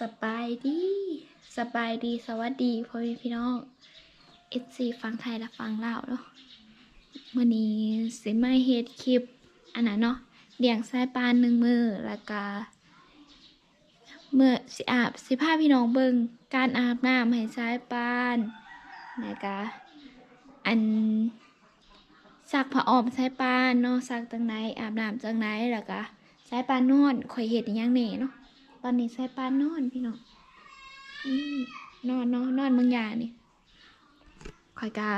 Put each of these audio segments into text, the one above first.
สบายดีสบายดีสวัสดีพ่อแม่พี่น้องเอซีฟังไทยและฟังลาวเนาะวันนี้สิมาเฮ็ดคลิป อันนั้นเนาะเลี้ยงสายปานหนึ่งมือแล้วก็เมื่อสิอาบสิพาพี่น้องเบิงการอาบน้ำให้สายปานแล้วก็อันซักผ้าอ้อมสายปานเนาะซักจังไหนอาบน้ำจังไหนแล้วก็สายปานนอนข่อยเฮ็ดอหยังแน่เนาะ อนนี้ใส่ปานอนพี่น้องนอนนาะนอนบางอย่างนี่ข่อยกา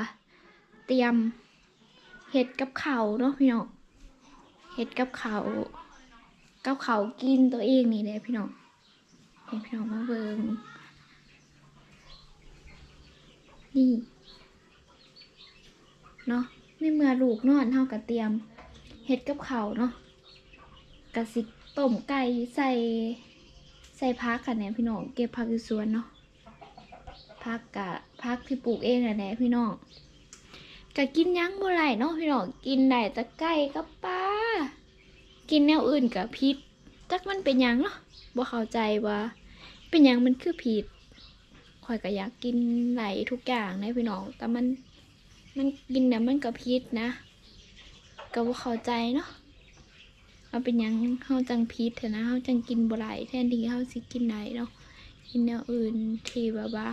เตรียมเห็ดกับเขาวเนาะพี่น้องเห็ดกับเขาวกับเขาวกินตัวเองนี่แหละพี่น้องให้พี่น้องมาเบิงนี่เนาะในเมื่อลูกนอนเท่ากับเตรียมเห็ดกับเขาวเนาะกะสิต้มไก่ใส่ ใส่พักกันแหน่พี่น้องเก็บผักอยู่สวนเนาะพักกะพักที่ปลูกเองแหละพี่น้องกะกินยังบ่ไรเนาะพี่น้องกินได้ต่ไก่กับปลากินแนวอื่นกับพิษจักมันเป็นยังเนาะบ่เข้าใจว่าเป็นยังมันคือผิดข่อยก็อยากกินไหลายทุกอย่างนะพี่น้อง แต่มันมันกินน่ะมันก็พิษนะ ก็บ่เข้าใจเนาะ เอาเป็นยังเฮาจังพิษเถอะนะเฮาจังกินบ่หลแทนที่เฮาสิกินได้เนาะกินแนวอื่นทีแบบว่า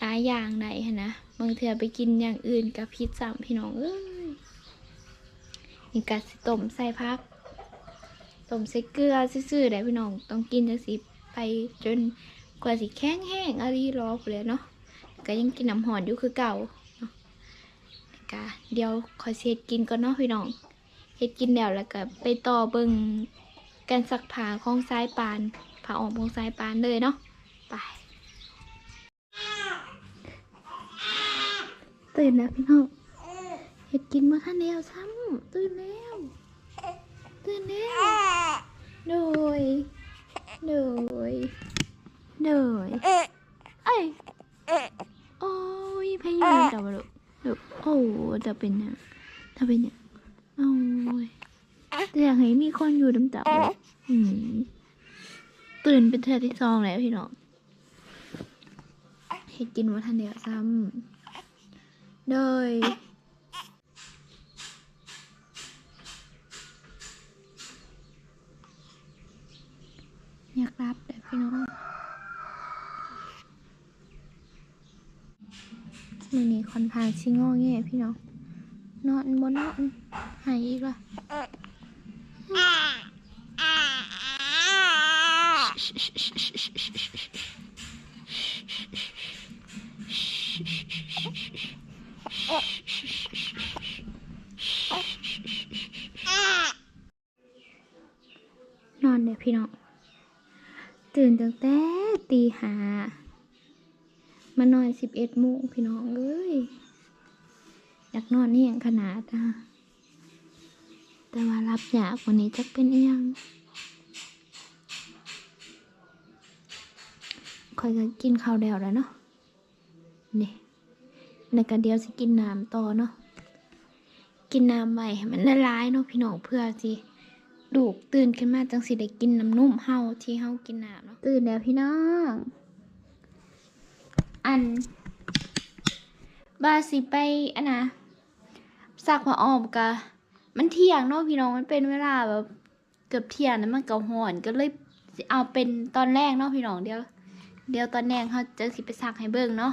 หลายอย่างได้หั้นนะบางเทื่อไปกินอย่างอื่นกับพิษซ้ำพี่น้องเอ้ยนี่ก็สิต้มใส่พักต้มใส่เกลือซื่อๆได้พี่น้องต้องกินจังสิไปจนกว่าสิแข็งแห้งอะไรรอพุ่นแหล้วเนาะก็ยังกินน้ำหอนอยู่คือเก่าเนาะก็เดี๋ยวขอเสียกินก่อนเนาะพี่น้อง เฮ็ดกินแล้วแล้วก็ไปต่อเบิ่งการสักผ้าของสายปานผ้าออมของสายปานเลยเนาะไปตื่นแล้วพี่น้องเฮ็ดกินมาทันแล้วซ้ำตื่นแล้วตื่นแล้วโดยโดยโดยเอ้ยโอ้ยพยายามจับมาลูกลูกโอ้จะเป็นยังจะเป็นยัง โอ้ยแต่อยากให้มีคนอยู่ดำจับเลยอืมตื่นเป็นเธอที่ซองแล้วพี่น้องเห็ดกินว่าทันเดียวซ้ำโดยอยากรับแต่พี่น้องมือนี้ค่อนข้างชิงอแง่พี่น้อง นอนบนนอนหายอีกละนอนเดี๋ยพี่น้อง ตื่นตั้งแต่ตีหามานอนสิบเอ็ดโมงพี่น้องเอ้ย อยากนอนนี่อย่างขนาดนะแต่ว่ารับยากว่านี้จะเป็นอียังคอยก็กินข้าวเดียวแล้วเนาะนี่ในกันเดียวสิกินน้ำต่อเนาะกินน้ำไว้ให้มันละลายเนาะพี่น้องเพื่อสิดูกตื่นขึ้นมาจังสิได้กินน้ำนุ่มเฮาที่เฮากินน้ำเนาะตื่นแล้วพี่น้อง อันบาสิไปอันนะ ซักผ้าอ้อมกะมันเที่ยงเนาะพี่น้องมันเป็นเวลาแบบเกือบเที่ยงแล้วมันก็ห่อนก็เลยเอาเป็นตอนแรกเนาะพี่น้องเดี๋ยวเดี๋ยวตอนแรกเขาจะสิไปซักให้เบิ่งเนาะ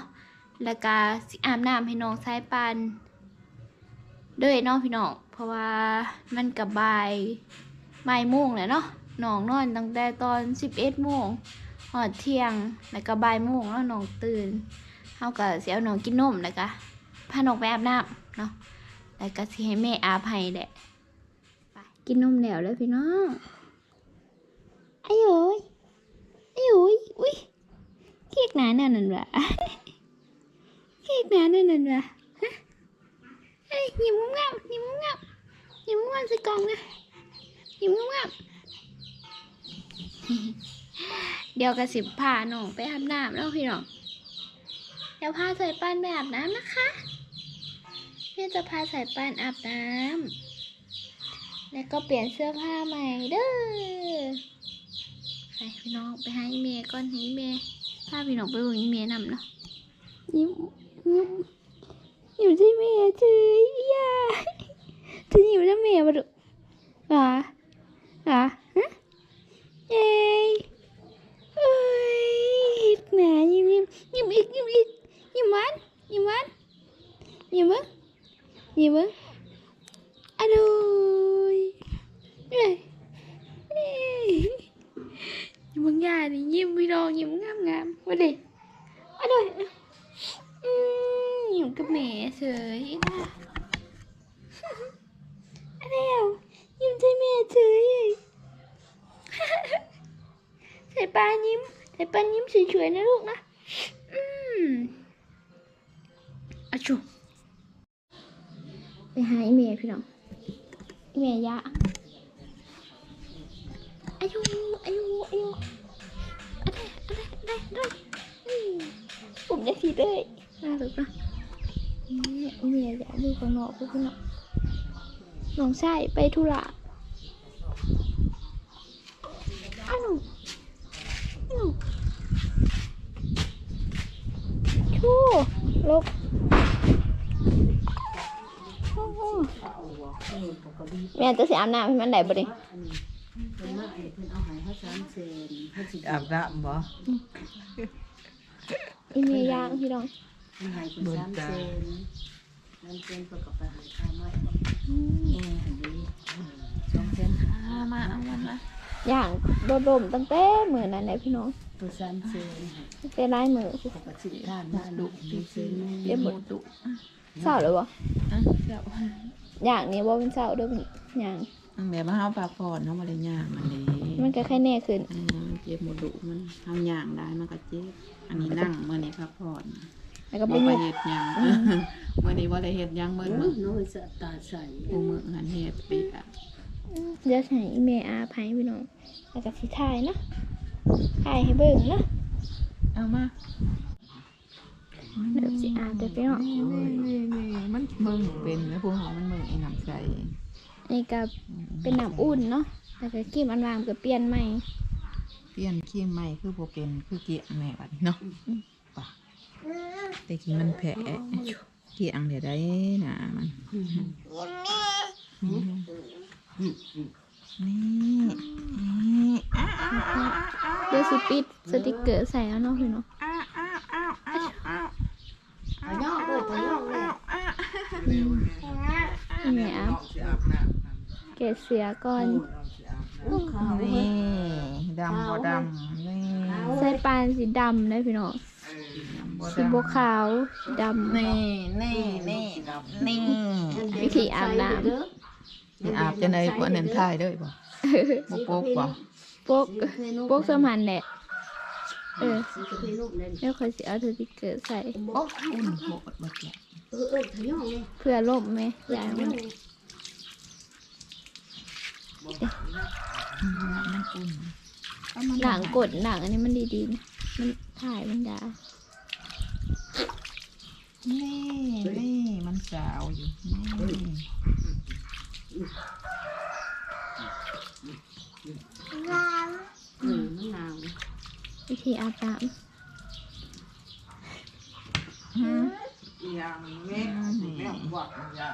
แล้วก็สิอาบน้ำให้น้องสายปานด้วยเนาะพี่น้องเพราะว่ามันกับบ่ายบ่ายโมงแหละเนาะน้องนอนตั้งแต่ตอนสิบเอ็ดโมงหอดเที่ยงแล้วก็บ่ายโมงแล้วน้องตื่นเขาก็เสียเอาน้องกินนมแล้วก็พาน้องไปอาบน้ำเนาะ แล้วก็สิให้แม่อาบให้แหละไปกินนมแล้วเลยพี่น้องไอ้โอ้ยไอ้โอ้ยอุ้ยเค้กหนาแน่นั่นวะเค้กหนาแน่นั่นวะฮะเฮ้ยยิ้มงามๆยิ้มงามๆยิ้มงามๆใส่กล่องนะยิ้มงามๆเดี๋ยวกระสิบพาน้องไปอาบน้ำแล้วพี่น้องเดี๋ยวพาสายปานไปอาบน้ำนะคะ แม่จะพาสายปานอาบน้ำแล้วก็เปลี่ยนเสื้อผ้าใหม่เด้อไปพี่น้องไปหาอีเมย์ก่อนให้อีเมย์พาพี่น้องไปเบิ่งอีเมย์นำเนาะยิ้มยิ้มยิ้มใช่เมย์เจอยาจะยิ้มใช่เมย์มาดูอะอะฮะเย้เอ้ยแหมยิ้มยิ้มยิ้มอีกยิ้มอีกยิ้มวานยิ้มวานยิ้มมเบ้ง อะดูยเอ้ยเอ้ยยิ้มบางอย่างนี่ยิ้มพี่น้องยิ้มงามงามๆม หาอีเมย์พี่น้องอีเมย์ยะอายุอายุอายุอะไรอะไรอะไรอืมผมจะคิดเลยน่ารักนะนี่เมียอยากดูข้างนอกพวกพี่น้องน้องชายไปธุระอ้าวอ้าวชูลกโอ้โห แม่จะเสียอาบน้ำให้มันได้บ่ดิเพิ่นมาให้เพิ่นเอาให้เขาสามเซนเพิ่นสิอาบน้ำบ่อีเมียย่างพี่น้องเพิ่นให้เพิ่นสามเซนสามเซนเพิ่นก็ไปหาข้าวมาบอกอืมเอออันนี้สองเซนหามาเอามันมาย่างโดดมตั้งแต่มือนั้นแหละพี่น้องเพิ่นสามเซนให้ตั้งแต่ร้ายมือเขาก็สิทานมาดุดีเซนเรียบหมดดุ เศร้าเลยวะอะเจ้าย่างนี้ว่าเป็นเศร้าเด้วยย่างแบบว่าเฮาปากพรเฮาบ่ได้ย่างมันเด้มันก็แค่แน่ขึ้นอืมเจ็บหมดดุมันเฮาย่างได้มันก็เจ็บ อันนี้นั่งมื้อนี้พักผ่อนแล้วก็บ่ไปไปยุกเฮ็ดหยังมื้อนี้บ่ได้เฮ็ดหยังมื้อโอ้มื้ยอน้อยสะตาใสผู้มื้อหันเฮ็ดปีกอะเดี๋ยวใช้อีเมลอาภัยพี่น้องแล้วก็สิถ่ายนะถ่ายให้เบิ่งนะเอามา เดี๋ยวสิอาบเดี๋ยวพี่น้องนี่นี่นี่มันมึงเป็นแล้วพวกเขามันมึงไอ้น้ำใสอันนี้ก็เป็นน้ำอุ่นเนาะแล้วก็กิมอันวางก็เปลี่ยนใหม่ เปลี่ยนขี้ใหม่คือบ่เป็นคือเกี่ยงแม่บัดนี้เนาะป่ะแต่กี้มันแผลเกี่ยงเดี๋ยวได้นะมันนี่นี่อ้าวอ้าวอ้าวอ้าวเดี๋ยวสิปิดสติกเกอร์ใส่แล้วเนาะพี่น้องอ้าวอ้าวอ้าวอ้าวอ้าว ทะยอกเลยทะยอกเลยเมลอาเกะเสียก่อนลูกขาวนี่ ดำบ่ดำนี่ใส่ปานสีดำนะพี่น้องสีบัวขาวสีดำนี่นี่นี่นี่วิธีอาบน้สิอาบจะได้บ่นั่นทายด้อบ่บ่โป๊กบ่พวกพวกสมันแหละ เออสีกระเพาะนุ่มเลยแล้วค่อยสิเอาสติกเกอร์ใส่โอ้อุ่นโหดบ่แก่เออเออทะยอกเลยเพื่อล่มไหมยางมันมันอุ่นหนังกดหนังอันนี้มันดีๆนะมันถ่ายมันดานี่นี่มันสาวอยู่นี่เออมะนา ววิธีอาบน้หืมอย่างแม่แม่บวกมันยา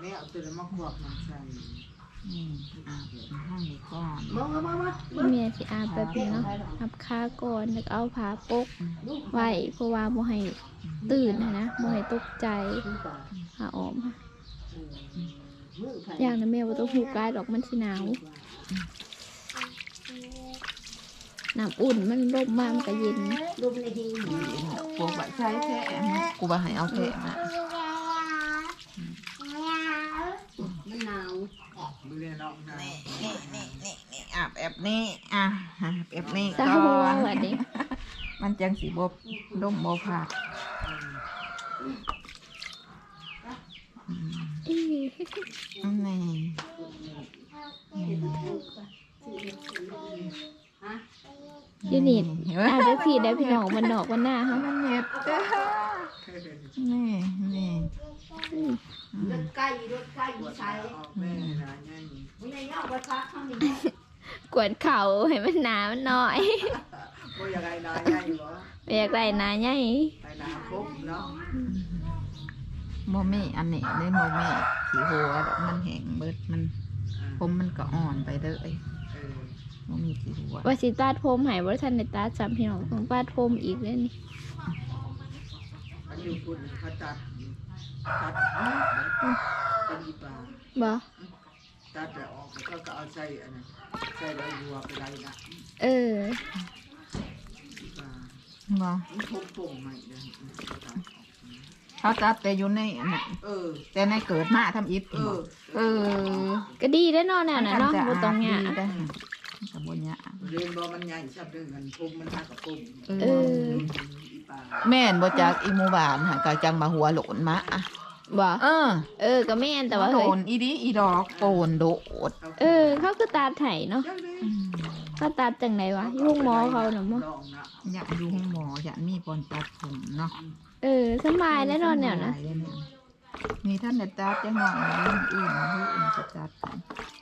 แม่เอาตัวมาบวกมันใส่นี่อาบห้องนี้ก่อนมามามามาำเมียสิอาบแบบนี้เนาะอาบขาก่อนแล้วก็เอาผ้าปกไว้เพราะว่าบ่ให้ตื่นนะนะบ่ให้ตกใจผ้าออมค่ะอย่างนั้นแม่บ่ต้องผูกกายดอกมันสิหนาว น้ำอุ่นมันร่มมากมันก็เย็นลมในหิ้งปลูกใบใช้แท้กูว่าให้เอาแท้มามะนาวดูแลน้องนะนี่นี่นี่นี่อาบแบบนี้อะอาบแบบนี้เศร้าก่อนแบบนี้มันจังสิบ่ดมบ่ผักอี้นี่นี่ ยูนิตเห็นไหมอาบได้ทีได้พี่น้องมันดอกมันหน้าเขามันเห็ดเด้อนี่นี่รถไก่รถไก่ใส่แม่นะไงไม่ได้ยอกไปพักข้างนี้ปกวนเข่าให้มันหนามันน้อยบ่อยากได้นายใหญ่บ่ไม่อยากได้หนาใหญ่ได้นาครบเนาะโมเมอันนี้ได้โมเมขี้หัวดอกมันแห้งเบิดมันผมมันก็อ่อนไปเลย เออโมมีขี้หัวว่าสิตัดผมให้บ่ทันได้ตัดซ้ำพี่น้องต้องตัดผมอีกเลยนี่อันอยู่พุ่นเขาตัดตัดเป็นอีปลาบ่ตัดแต่ออกแล้วก็เอาใส่อันนั้นใส่ใบบัวไปได้นะเอออีปลาบ่มันคงป่งใหม่เด้อตัดออกเขาตัดแต่อยู่ในอันนั้นเออ แต่ในเกิดมาทำอิฐเออ เออ ก็ดีได้อเนอนแน่น่ะเนาะบ่ต้องยากได้ กับบนยากเรียนบ่มันใหญ่ชับเรื่องกันพุ่มมันหักกับพุ่มเอออีปลาแม่นบ่จากอีหมู่บ้านหากะจังมาหัวโหลนมาอะบ่เออเออก็แม่นแต่ว่าโหลเฮ้ยนอีดีอีดอกโปนโดดเออ เขาคือตัดไห้เนาะจังเลยเขาตัดจังไดวะอยุ่งหมอเขาน่ะมั้งลองนะอยากอยู่ห้องหมออยากมีปอนตัดผมเนาะเออสบายแล้วเนอนแนวนะสบายแล้วเนี่ยมีท่านได้ตัดจังหน่อยเรื่องอื่นเรื่องอื่นจะตัดกันตัดแต่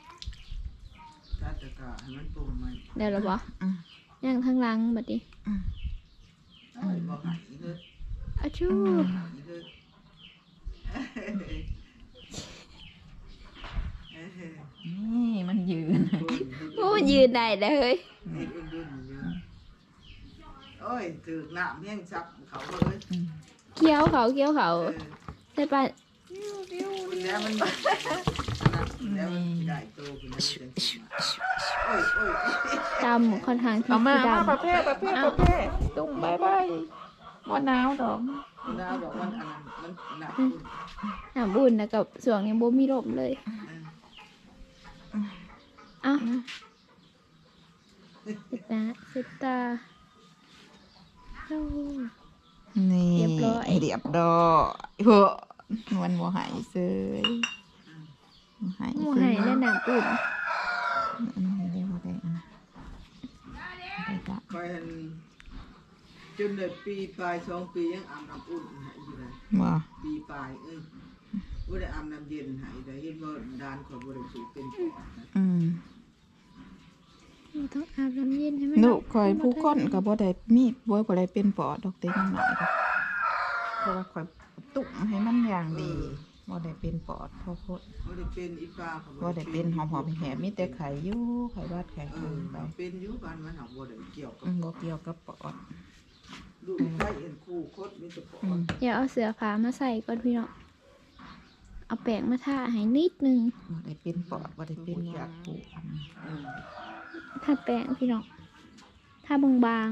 กะให้มันป่งใหม่เดี๋ยวเราบ่อืมย่างทางหลังบัดนี้อืมเอ้ยบ่หายเลยอะชูหายเลยเอ้ยนี่มันยืนโอ้ยืนได้แล้วเฮ้ยเฮ็ดอุ่นๆอยู่โอ้ยถึกน้ำแห้งซับเขาเลยอืมเคี้ยวเขาเคี้ยวเขาเออใช่ปะคุณแล้วมัน แบบแล้วมันใหญ่โตขึ้นมาจังสิโอ้ยโอ้ยดำค่อนข้างที่เอามาจะมาประดำเภทประเภทประเภทตุ้งบายบายบ่หนาวดอกน้าบอกมันอันนั้นมันหนักคุณน้ำบุญนะกับส่วงยังบ่มีลมเลยเอ้าสิตาสิตาโอ้ นี่เรียบร้อย เรียบร้อยเฮ้อมันบ่หายเซยบ่ หายหมูเซไห้ยและน้ำอุ่นอันนี้เรียกว่าได้อันนะได้จ้ะคอยเห็นจนเลยปีปลายสองปียังอาบน้ำอุ่นให้อยู่เลยว่าปีปลายเออบ่ได้อาบน้ำเย็นให้ได้เห็นว่าดานคนบ่ได้สูบเป็นปอดนะอืมต้องอาบน้ำเย็นให้มันลูกคอยผู้ก้นก็บ่ได้มีบ่บ่ได้เป็นปอดดอกเต็มหน่อยดอกเพราะว่าคอยตุ้มให้มันอย่างดี บ่ได้เป็นปอดเพราะโคตรบ่ได้เป็นอีปลาเขาบ่ได้เป็นหอมๆแหบๆมีแต่ไข้อยู่ไข้หวัดไข้เออื่อนไปเป็นอยู่บ้านมันหักบ่ได้เกี่ยวกับอืมบ่เกี่ยวกับปอดลูกไส้เอ็นคู่คดมีแต่ปออืดมเดี๋ยวเอาเสื้อผ้ามาใส่ก่อนพี่เนาะเอาแป้งมาทาให้นิดนึงบ่ได้เป็นปอดบ่ได้เป็นยาปูอันเออทาแป้งพี่เนาะทาบาง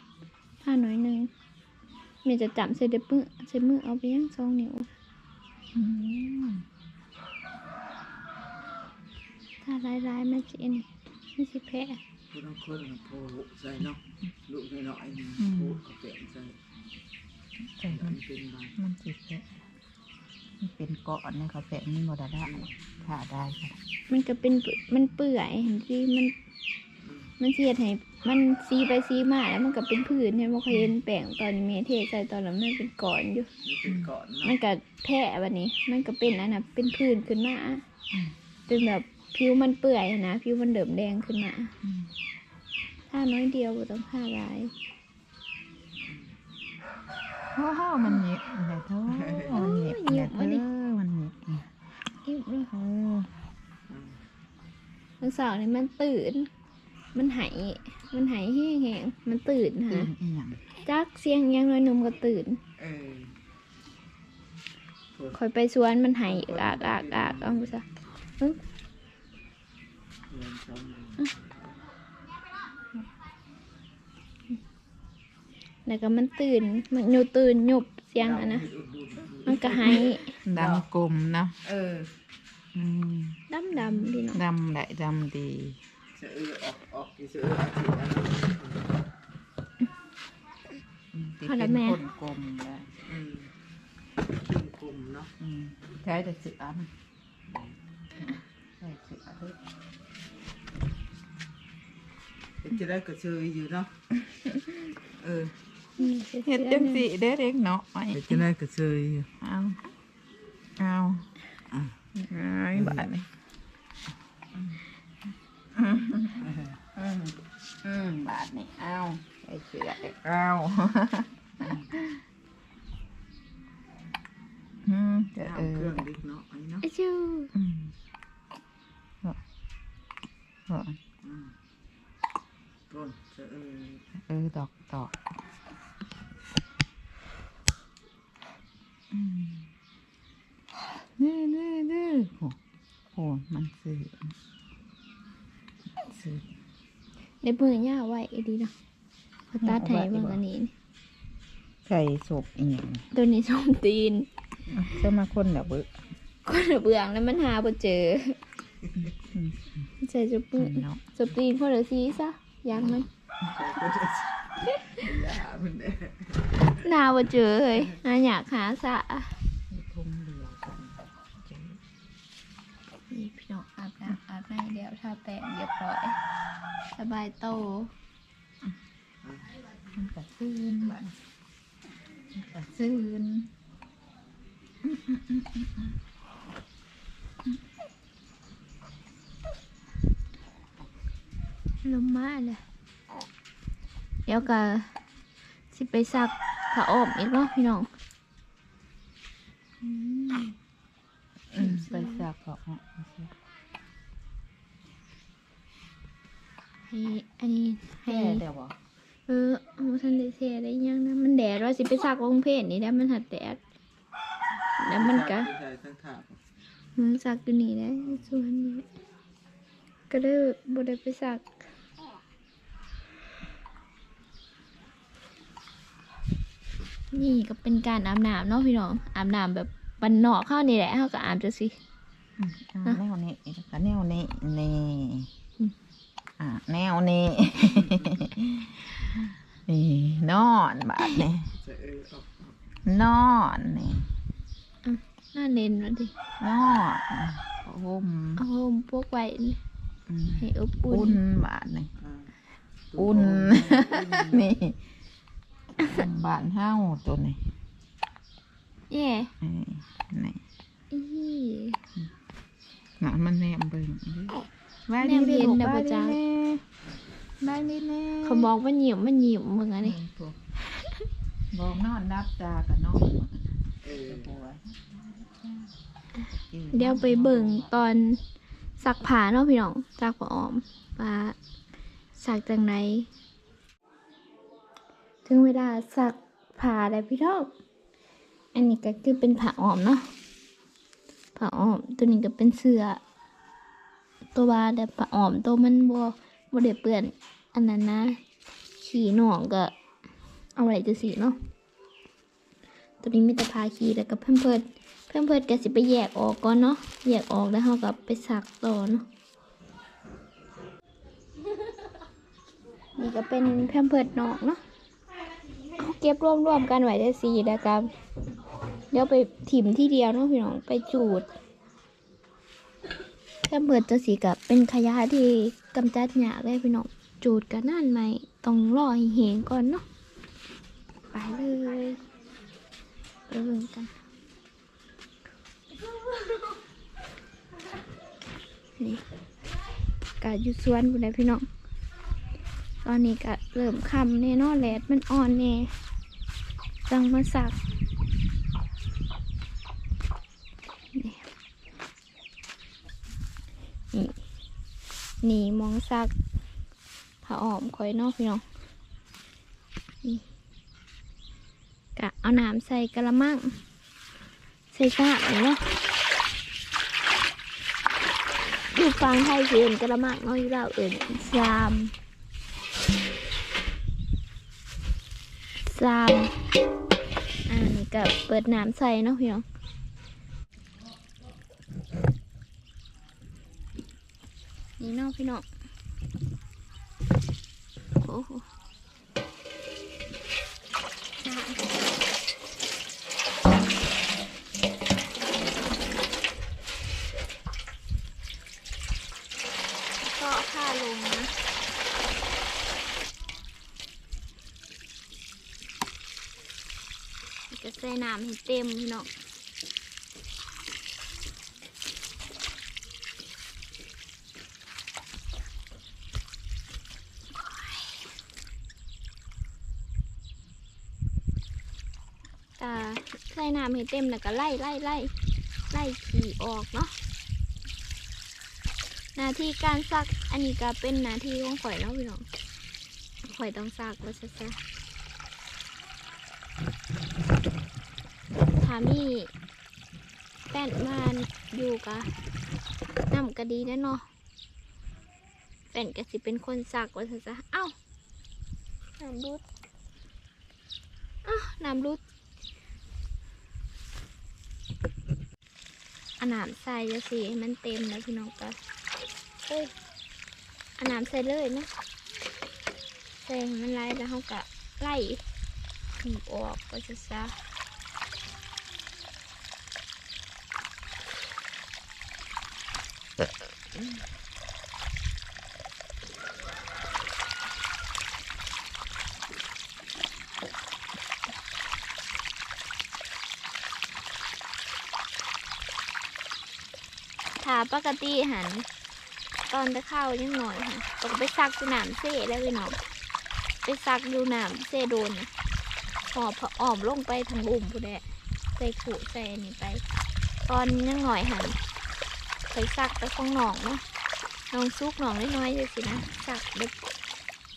ๆทาหน่อยนึงเมียจะจับใส่เด็บมือใส่มือเอาไปย่างสองนิ้วอืม ถ้าลายๆมันจะอันนี้มันสิแพ้ผู้ทั้งคนน่ะโพใส่เนาะลูกน้อยๆนี่โพเอาแป้งใส่ใช่มัมันนเป็นบางมันสิแผลมันเป็นเกาะเนี่ยเขาแผลมันบ่ได้ได้ถ้าได้ค่ะมันก็เป็นเปื่อยมันเปื่อยเห็นที่มัน มันเสียดให้ มันซีไปซีมาแล้วมันก็เป็นผื่นเนี่ยมันเคยเห็นแป้งตอนเมียเทใส่ตอนนั้นมันเป็นก้อนอยู่มันเป็นก่อนมันเนาะก็แพ้วันนี้ มันก็เป็นอันน่ะเป็นผื่นขึ้นมาเป็นแบบผิวมันเปื่อยนะผิวมันเดิมแดงขึ้นมาอืมถ้าน้อยเดียวบ่ต้องท่าหลายว้าวมันเหน็บอะไรเท่ามันเหน็บอะไรเท่ามันเหน็บอิ่มเลยเออวันเสาร์นี่มันตื่น มันไหาย มันไหายแห้งๆมันตื่นตื่ฮะนอีหยังจักเสียงยังน้อยหนุ่มก็ตื่นเออคอยไปสวนมันไหายอากอากอากเอาไปซะเรียนซ้ำเลยแล้วก็มันตื่นมันอยู่ตื่นหยุบเสียงอะนะมันก็ไหายดำกลมเนาะเอออืมดำดำๆพี่น้องดำได้ดำดี เสือออกออกกี่เสืออาทิตย์นะอืมที่เป็นคนกลมเลยอืมกินกลุ่มเนาะอืมใช้แต่เสือนะใช้เสือด้วยเป็นจะได้กระเชยอยู่เนาะเออนี่เฮ็ดจังสิเด้เด็กเนาะไอ้เป็นจะได้กระเชยอยู่เอาเอาอะไอ้บ้านนี่ อืมบาทนี่เอาใส่เสือเอาอืมเดี๋ยวเออเครื่อองดิกเนาะอันนี้เนาะไอะจูอืมเอออืมต้นจะเออเออดอกดอกนี่นี่นี่โหโหมันสื่อ ในเบื่อย่าไว้ดีเนาะพอตัดให้เบางอันนี้นี่ไก่ศพอีหยังตัวนี้ส้มตีน อะเจะมาคนเดี๋ยวเบิกคนละเบื่องแล้วมันหาบ่เจออืมใส่จุบปืนเนาะจุบตีนคนละสีซะอยังมันก็จะยามันเด้หนาบ่เจอเลยหาอยากหาสะ บน้ำอาบน้ำแล้วทาแป้งเรียบร้อยสบายโตมันกระซื่นมันกระซื่นลมมาเลยเดี๋ยวก็สิไปซักผ้าอ้อมอีกเนาะพี่น้องอืมไปสักก็เอาไให้อันนี้ให้แค่เดี๋ยวบ่เออเอาทันได้เสียได้ยังนะมันแดดว่าสิไปซักองเพศนี่แล้วมันหัดแดดแล้วมันก็ใส่ทั้งถาดมันซักอยู่นี่ได้ส่วนนี้ก็เลยบ่ได้ไปซักนี่ก็เป็นการอาบน้ำเนาะพี่น้องอาบน้ำแบบบันนอกเข้านี่แหละเขาก็อาบจะสิอืมอ่าแนวนี้ก็แนวนี้นี่อืมอ่า แนวนี้ นี่นอนบาดนี่จะเออออกนอนนี่หน้าเน้นมาดินอนห่มเอาโฮมพวกไว้นี่อืมให้อบอุ่อุ่นนบาดนี่อ่าอุ่นนี่บ้านเฮาตัวนี้แย่นี่นี่อีหมามันแนมเบิ่ง ไว้แนมเห็นนะบ่จ๊ะไว้นี่แน่เขาบอกว่าหยิบมันหยิบมึงอะนี่บอกนอนรับตากับนอนเออหัวเดี๋ยวไปเบิ่งตอนสักผ้าเนาะพี่น้องสักผ้าอ้อมว่าสักจังไหนถึงเวลาสักผ้าแล้วพี่น้องอันนี้ก็คือเป็นผ้าอ้อมเนาะผ้าอ้อมตัวนี้ก็เป็นเสื้อ ตัวบาแต่ผ้าออมตัวมันบ่บ่ได้เปื้อน อันนั้นนะ ขี่หนองก็ เอาไว้จะสีเนาะ ตัวนี้มีแต่ผ้าขี่แล้วก็เพิ่มเพิ่นเพื่อนเพื่อนๆก็สิไปแยกออกก่อนเนาะ แยกออกแล้วเราก็ไปสักต่อเนาะ นี่ก็เป็นเพื่อนเพื่อนๆนอกเนาะเอาเก็บรวมรวมๆกันไว้ได้สีแล้วกันเดี๋ยวไปถิ่มที่เดียวเนาะพี่น้องไปจูด เพื่อนเพื่อนจะสีกับเป็นขยะที่กำจัดหยากเลยพี่น้องจูดกันนั่นไหมต้องรอให้เหงก่อนเนาะไปเลยไปเบิ่งกันนี่กะอยู่สวนพุ่นแหละพี่น้องตอนนี้ก็เริ่มคำแน่นอนแหละมันอ่อนแน่จังมาสัก หนีมองสักผ้าอ้อมคอยนอกพี่น้องกะเอาน้ำใส่กระมังใส่กระนี่เนาะอยู่ฟังไทยเอื่นกระมังนาะอยู่ลาเอื่นซามซามอ่านี่ก็เปิดน้ำใส่เนาะพี่น้อง นี่เนาะพี่น้องโอ้โหก็ค่าลงนะก็ใส่น้ำให้เต็มพี่น้อง ใส่น้ำให้เต็มแล้วก็ไล่ไล่ไล่ไล่ขี่ออกเนาะหน้าที่การซักอันนี้ก็เป็นหน้าที่ของข่อยเนาะพี่น้องข่อยต้องซักว่าซะซะถามีแป้นมาอยู่กะน้ำก็ดีแน่นาะแป้นก็สิเป็นคนซักว่าซะซะเอ้าน้ำรุดอ้าวน้ำรุด เอา น้ำใส่จะสีให้มันเต็มแล้วพี่น้องก็เอ้ยอาน้ำใส่เลยนะใส่ให้มันไล่แล้วเขาก็ไล่หีบออกก็จะซะอืม ปกติหัน ตอนจะเข้ายังหน่อยค่ะต้องไปซักที่น้ำเซ่แล้วพี่น้องไปซักดูหน้ำเซ่โดนหอบพออ้อมลงไปทางอุ่มผู้ใดใส่ขู่ใส่อันนี่ไป ตอนยังหน่อยหันไปซักแต่ของหนองเนาะหนองซุกหนองน้อยๆเลยสินะซักเด็ก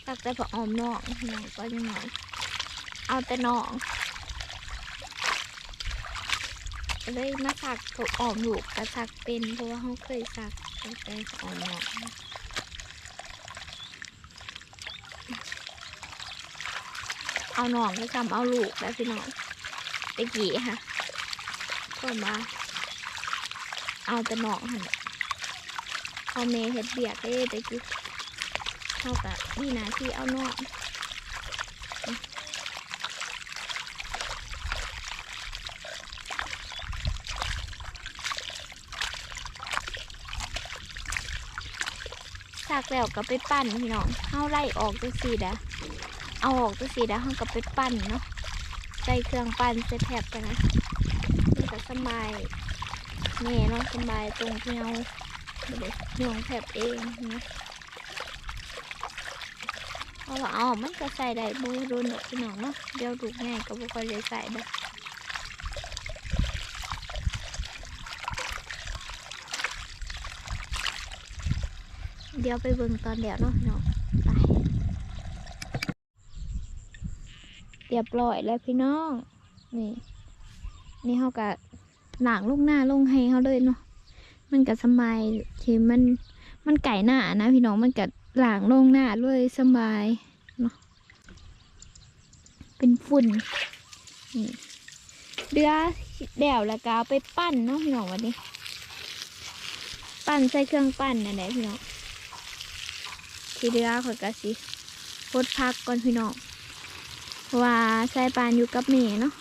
ซักแต่พออ้อมนอกหนองก็ยังหน่อย เอาแต่หนอง เลยมาซักถูกอ้อมลูกก็ซักเป็นเพราะว่าเขาเคยซักตั้งแต่ออ้อมนอกเอาหนองไปทำเอาลูกแล้วพี่น้องตะกี้ค่ะก็มาเอาแต่หนองหันเอาเมเฮ็ดเบียกได้ตะกี้เท่ากับนี่นาที่เอาหนองซาก แล้วก็ไปปั้นพี่น้องเอาไล่ออกจังสีดะเอาออกจังสีดะเขาก็ไปปั้นเนาะใส่เครื่องปั้นใส่แผบกันนะมันก็สบายแม่เนาะสบายตรงที่เราบ่ได้ห่วงแผบเองนะเพราะว่าอ๋อมันก็ใส่ได้บ่โดนดอกพี่น้องเนาะเดี๋ยวถูกง่ายก็บ่ค่อยได้ใส่ดอก เดี๋ยวไปเบิ่งตอนเดี๋ยวเนาะพี่น้องไปเรียบร้อยแล้วพี่น้อง นี่ นี่เขาก็หลางลูกหน้าลงให้เขาเลยเนาะมันก็สบายที่มันมันไก่หน้านะ พี่น้องมันก็หลางลงหน้าเลยสบายเนาะเป็นฝุ่นนี่เดือเดี่ยวแล้วก็ไปปั้นเนาะพี่น้องวันนี้ ปั้นใส่เครื่องปั้นนั่นแหละพี่น้อง ที่เดือขอยกะสิพดพักก่อนพี่น้องเพราะว่าใส่ปานอยู่กับเมเนาะ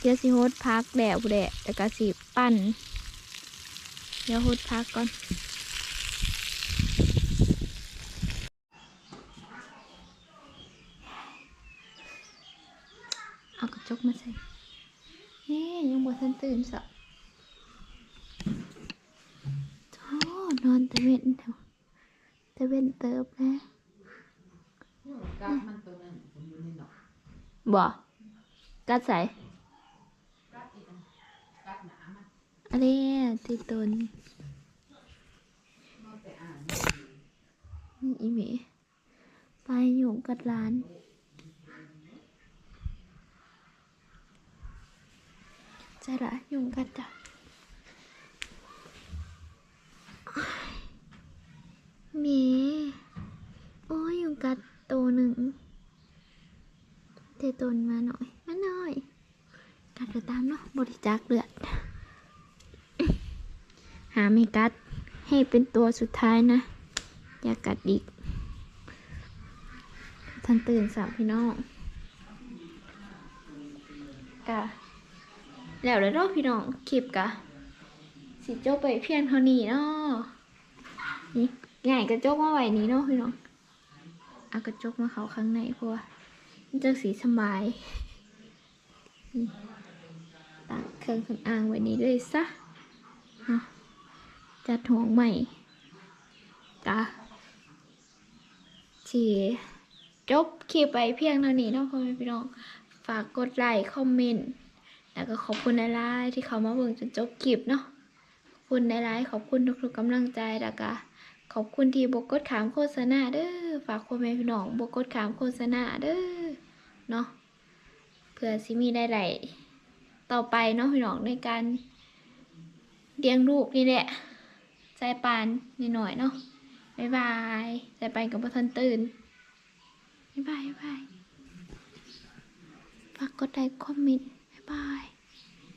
เดี๋ยวสิโฮดพักแดดกูแดดแต่ก็สิปั่น เดี๋ยวโฮดพักก่อนเอากระจกมาใส่เฮ้ยังบ่ทันตื่นสักโธ่นอนแต่เว้นเถอะแต่เว้นเติบแล้ว กัดมันตัวนึงอยู่ในหนอง บ่กัดใส่อะไรติตนนอนแต่อ่านนี่อีเมไปอยู่กัดร้านใจละยุงกัดจ้ะเมโอ้ยยุงกัดตัวหนึ่ง เทตนมาหน่อย มาหน่อย กัดก็ตามเนาะบริจาคเลือด หาไม่กัดให้เป็นตัวสุดท้ายนะ อย่ากัดอีก ท่านตื่นสามพี่น้องกะแล้วแล้วพี่น้องคลิปกะ สิจไปเพียงเท่านี้เนาะนี่ง่ายกระจกมาไว้นี้เนาะพี่น้องเอากระจกมาเขาข้างในเพราะว่ามัน จะสีสบายนี่ตักเครื่องสำอางไว้นี้เลยซะเนาะจัดห่วงใหม่กะที่จบคลิปไปเพียงเท่านี้เนาะพ่อแม่พี่น้องฝากกดไลค์คอมเมนต์แล้วก็ขอบคุณในไลน์ที่เขามาเบิ่งจนจบคลิปเนาะขอบคุณในไลน์ขอบคุณทุกๆกำลังใจแล้วก็ขอบคุณที่บกกดขามโฆษณาเด้อฝากพ่อแม่พี่น้องบกกดขามโฆษณาเด้อ เนาะเพื่อซิมีได้ไหลต่อไปเนาะพี่น้องในการเลี้ยงลูกนี่แหละใจปานนิดหน่อยเนาะบ๊ายบายใจปานกับพ่ทันตื่นบ๊ายบายบ๊ายบายฝากกดไลค์คอมเมนต์บ๊ายบาย